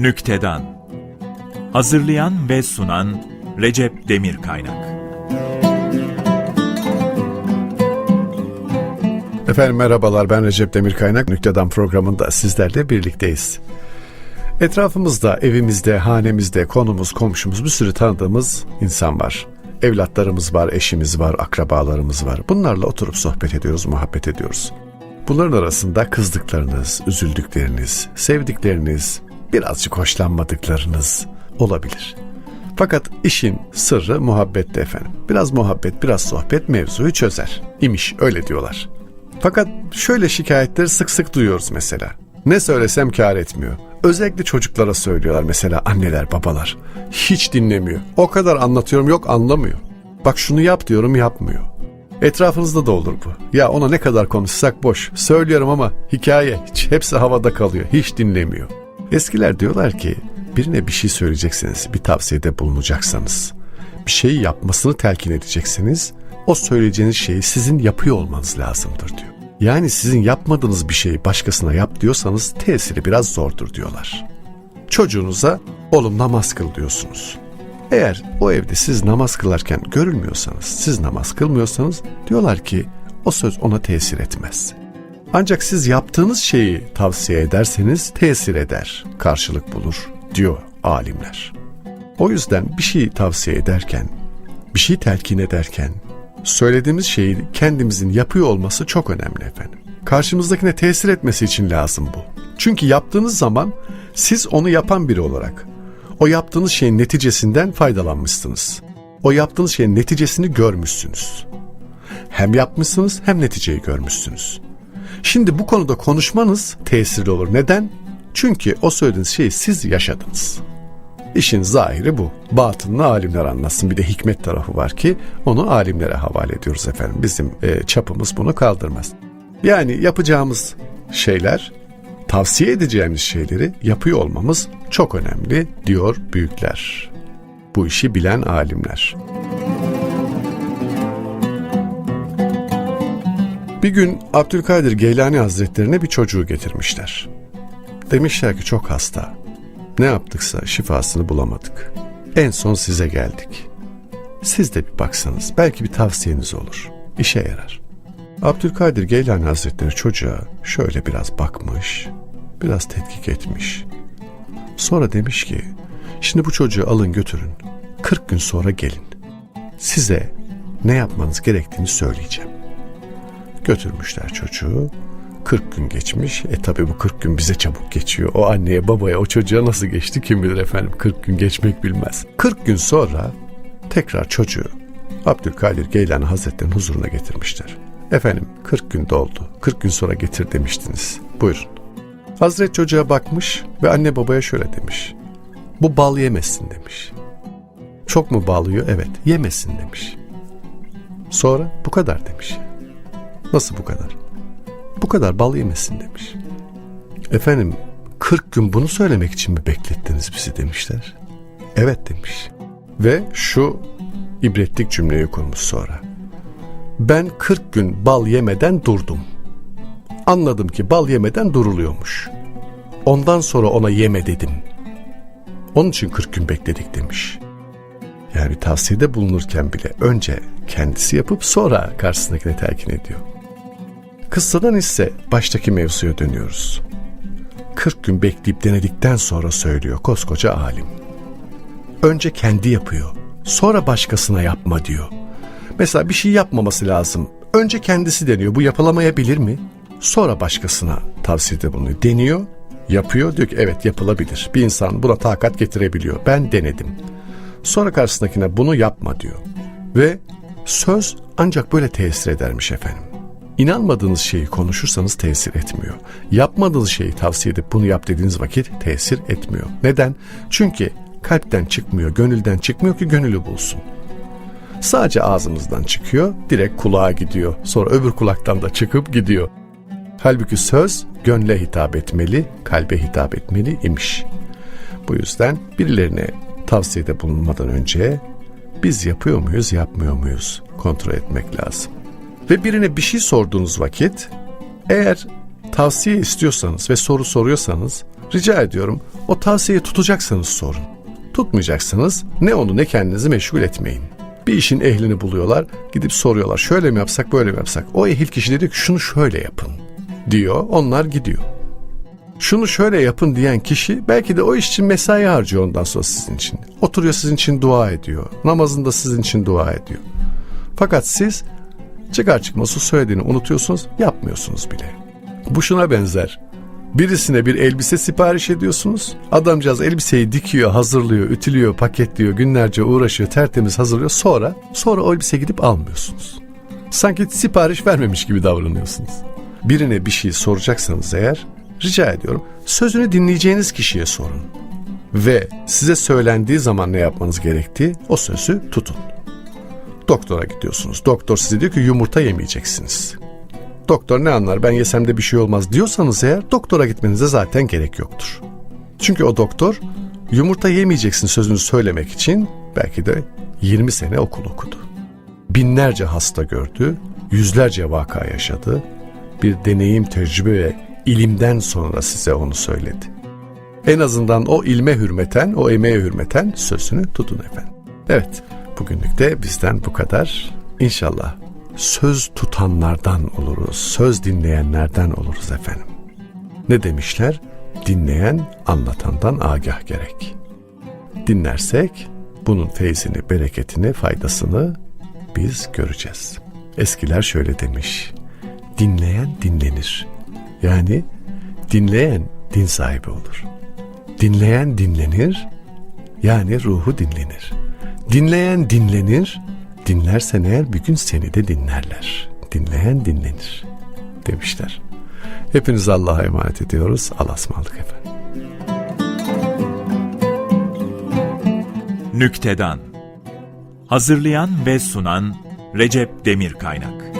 Nüktedan Hazırlayan ve sunan Recep Demirkaynak Efendim merhabalar ben Recep Demirkaynak Nüktedan programında sizlerle birlikteyiz. Etrafımızda, evimizde, hanemizde, konumuz, komşumuz bir sürü tanıdığımız insan var. Evlatlarımız var, eşimiz var, akrabalarımız var. Bunlarla oturup sohbet ediyoruz, muhabbet ediyoruz. Bunların arasında kızdıklarınız, üzüldükleriniz, sevdikleriniz, birazcık hoşlanmadıklarınız olabilir. Fakat işin sırrı muhabbette efendim. Biraz muhabbet, biraz sohbet mevzuyu çözer. İmiş öyle diyorlar. Fakat şöyle şikayetleri sık sık duyuyoruz mesela. Ne söylesem kâr etmiyor. Özellikle çocuklara söylüyorlar mesela anneler babalar. Hiç dinlemiyor. O kadar anlatıyorum yok anlamıyor. Bak şunu yap diyorum yapmıyor. Etrafınızda da olur bu. Ya ona ne kadar konuşsak boş. Söylüyorum ama hikaye hiç hepsi havada kalıyor. Hiç dinlemiyor. Eskiler diyorlar ki birine bir şey söyleyeceksiniz, bir tavsiyede bulunacaksanız, bir şeyi yapmasını telkin edeceksiniz, o söyleyeceğiniz şeyi sizin yapıyor olmanız lazımdır diyor. Yani sizin yapmadığınız bir şeyi başkasına yap diyorsanız tesiri biraz zordur diyorlar. Çocuğunuza oğlum namaz kıl diyorsunuz. Eğer o evde siz namaz kılarken görülmüyorsanız, siz namaz kılmıyorsanız diyorlar ki o söz ona tesir etmez. Ancak siz yaptığınız şeyi tavsiye ederseniz tesir eder, karşılık bulur diyor alimler. O yüzden bir şey tavsiye ederken, bir şey telkin ederken söylediğimiz şeyi kendimizin yapıyor olması çok önemli efendim. Karşımızdakine tesir etmesi için lazım bu. Çünkü yaptığınız zaman siz onu yapan biri olarak o yaptığınız şeyin neticesinden faydalanmışsınız. O yaptığınız şeyin neticesini görmüşsünüz. Hem yapmışsınız hem neticeyi görmüşsünüz. Şimdi bu konuda konuşmanız tesirli olur. Neden? Çünkü o söylediğiniz şeyi siz yaşadınız. İşin zahiri bu. Batınını alimler anlatsın. Bir de hikmet tarafı var ki onu alimlere havale ediyoruz efendim. Bizim e, çapımız bunu kaldırmaz. Yani yapacağımız şeyler, tavsiye edeceğimiz şeyleri yapıyor olmamız çok önemli diyor büyükler. Bu işi bilen alimler. Bir gün Abdülkadir Geylani Hazretlerine bir çocuğu getirmişler. Demişler ki çok hasta. Ne yaptıksa şifasını bulamadık. En son size geldik. Siz de bir baksanız belki bir tavsiyeniz olur. İşe yarar. Abdülkadir Geylani Hazretleri çocuğa şöyle biraz bakmış, biraz tetkik etmiş. Sonra demiş ki, şimdi bu çocuğu alın götürün, 40 gün sonra gelin. Size ne yapmanız gerektiğini söyleyeceğim. Götürmüşler çocuğu, 40 gün geçmiş. E tabi bu 40 gün bize çabuk geçiyor. O anneye babaya o çocuğa nasıl geçti kim bilir efendim 40 gün geçmek bilmez. 40 gün sonra tekrar çocuğu Abdülkadir Geylani Hazretleri'nin huzuruna getirmişler. Efendim 40 gün doldu. 40 gün sonra getir demiştiniz. Buyurun. Hazret çocuğa bakmış ve anne babaya şöyle demiş. Bu bal yemesin demiş. Çok mu bağlıyor? Evet. Yemesin demiş. Sonra bu kadar demiş. Nasıl bu kadar? Bu kadar bal yemesin demiş. Efendim 40 gün bunu söylemek için mi beklettiniz bizi demişler. Evet demiş. Ve şu ibretlik cümleyi kurmuş sonra. Ben 40 gün bal yemeden durdum. Anladım ki bal yemeden duruluyormuş. Ondan sonra ona yeme dedim. Onun için 40 gün bekledik demiş. Yani tavsiyede bulunurken bile önce kendisi yapıp sonra karşısındakine telkin ediyor. Kıssadan ise baştaki mevzuya dönüyoruz. 40 gün bekleyip denedikten sonra söylüyor koskoca alim. Önce kendi yapıyor. Sonra başkasına yapma diyor. Mesela bir şey yapmaması lazım. Önce kendisi deniyor. Bu yapılamayabilir mi? Sonra başkasına tavsiyede bulunuyor. Deniyor, yapıyor. Diyor ki evet yapılabilir. Bir insan buna takat getirebiliyor. Ben denedim. Sonra karşısındakine bunu yapma diyor. Ve söz ancak böyle tesir edermiş efendim. İnanmadığınız şeyi konuşursanız tesir etmiyor. Yapmadığınız şeyi tavsiye edip bunu yap dediğiniz vakit tesir etmiyor. Neden? Çünkü kalpten çıkmıyor, gönülden çıkmıyor ki gönülü bulsun. Sadece ağzımızdan çıkıyor, direkt kulağa gidiyor. Sonra öbür kulaktan da çıkıp gidiyor. Halbuki söz gönle hitap etmeli, kalbe hitap etmeli imiş. Bu yüzden birilerine tavsiyede bulunmadan önce biz yapıyor muyuz, yapmıyor muyuz kontrol etmek lazım. Ve birine bir şey sorduğunuz vakit eğer tavsiye istiyorsanız ve soru soruyorsanız rica ediyorum O tavsiyeyi tutacaksanız sorun. Tutmayacaksanız ne onu ne kendinizi meşgul etmeyin. Bir işin ehlini buluyorlar, gidip soruyorlar. Şöyle mi yapsak, böyle mi yapsak? O ehil kişi de diyor ki şunu şöyle yapın diyor. Onlar gidiyor. Şunu şöyle yapın diyen kişi belki de o iş için mesai harcıyor ondan sonra sizin için. Oturuyor sizin için dua ediyor. Namazında sizin için dua ediyor. Fakat siz çıkar çıkmaz o söylediğini unutuyorsunuz, yapmıyorsunuz bile. Bu şuna benzer. Birisine bir elbise sipariş ediyorsunuz. Adamcağız elbiseyi dikiyor, hazırlıyor, ütülüyor, paketliyor, günlerce uğraşıyor, tertemiz hazırlıyor. Sonra, sonra o elbise gidip almıyorsunuz. Sanki sipariş vermemiş gibi davranıyorsunuz. Birine bir şey soracaksanız eğer, rica ediyorum sözünü dinleyeceğiniz kişiye sorun. Ve size söylendiği zaman ne yapmanız gerektiği o sözü tutun. Doktora gidiyorsunuz. Doktor size diyor ki yumurta yemeyeceksiniz. Doktor ne anlar ben yesem de bir şey olmaz diyorsanız eğer doktora gitmenize zaten gerek yoktur. Çünkü o doktor yumurta yemeyeceksin sözünü söylemek için belki de 20 sene okul okudu. Binlerce hasta gördü, yüzlerce vaka yaşadı. Bir deneyim, tecrübe ve ilimden sonra size onu söyledi. En azından o ilme hürmeten, o emeğe hürmeten sözünü tutun efendim. Evet, bugünlük de bizden bu kadar. İnşallah söz tutanlardan oluruz, söz dinleyenlerden oluruz efendim. Ne demişler? Dinleyen anlatandan agah gerek. Dinlersek bunun feyzini, bereketini, faydasını biz göreceğiz. Eskiler şöyle demiş. Dinleyen dinlenir. Yani dinleyen din sahibi olur. Dinleyen dinlenir. Yani ruhu dinlenir. Dinleyen dinlenir. Dinlersen eğer bir gün seni de dinlerler. Dinleyen dinlenir demişler. Hepinizi Allah'a emanet ediyoruz. Allah'a ısmarladık efendim. Nüktedan Hazırlayan ve sunan Recep Demir Kaynak